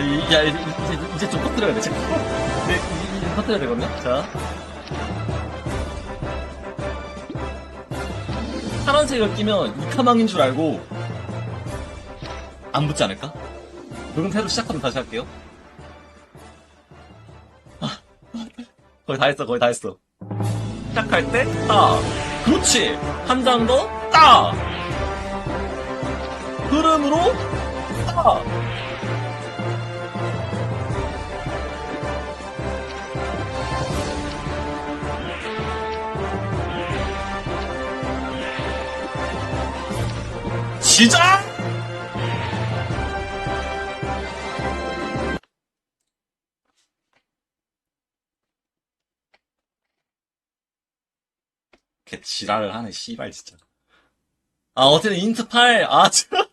이- 야, 이제, 이제, 좀 터뜨려야 돼. 잠깐. 네, 이제, 터뜨려야 되거든요? 자. 파란색을 끼면 이카망인 줄 알고 안 붙지 않을까? 새로 시작하면 다시 할게요. 아, 거의 다 했어, 거의 다 했어. 시작할 때, 따. 그렇지! 한 장 더, 따! 흐름으로, 따! 시작! 개 지랄을 하네, 씨발, 진짜. 아, 어쨌든 인트 8, 아, 참.